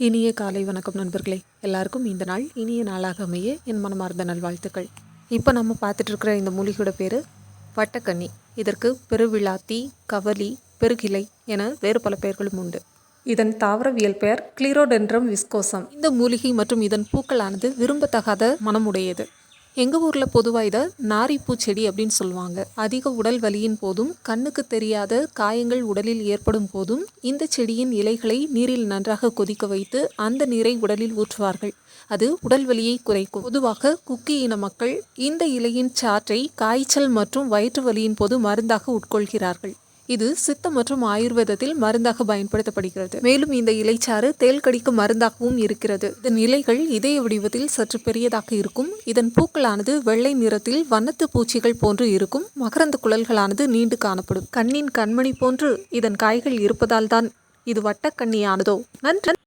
இனிய காலை வணக்கம் நண்பர்களே. எல்லாருக்கும் இந்த நாள் இனிய நாளாக அமைய என் மனமார்ந்த நல்வாழ்த்துக்கள். இப்போ நம்ம பார்த்துட்டு இருக்கிற இந்த மூலிகையோட பேர் வட்டக்கன்னி. இதற்கு பெருவிழாத்தி கவலி பெருகிளை என வேறு பல பெயர்களும் உண்டு. இதன் தாவரவியல் பெயர் கிளிரோடென்ட்ரம் விஸ்கோசம். இந்த மூலிகை மற்றும் இதன் பூக்களானது விரும்பத்தகாத மனமுடையது. எங்கள் ஊரில் பொதுவாக இதை நாரிப்பூ செடி அப்படின்னு சொல்லுவாங்க. அதிக உடல் வலியின் போதும் கண்ணுக்கு தெரியாத காயங்கள் உடலில் ஏற்படும் போதும் இந்த செடியின் இலைகளை நீரில் நன்றாக கொதிக்க வைத்து அந்த நீரை உடலில் ஊற்றுவார்கள். அது உடல் வலியை குறைக்கும். பொதுவாக குக்கி இன மக்கள் இந்த இலையின் சாற்றை காய்ச்சல் மற்றும் வயிற்று வலியின் போது மருந்தாக உட்கொள்கிறார்கள். இது சித்த மற்றும் ஆயுர்வேதத்தில் மருந்தாக பயன்படுத்தப்படுகிறது. மேலும் இந்த இலைச்சாறு தேல் கடிக்கும் மருந்தாகவும் இருக்கிறது. இதன் இலைகள் இதய வடிவத்தில் சற்று பெரியதாக இருக்கும். இதன் பூக்களானது வெள்ளை நிறத்தில் வண்ணத்து பூச்சிகள் போன்று இருக்கும். மகரந்த குழல்களானது நீண்டு காணப்படும். கண்ணின் கண்மணி போன்று இதன் காய்கள் இருப்பதால் தான் இது வட்டக்கண்ணியானதோ? நன்றி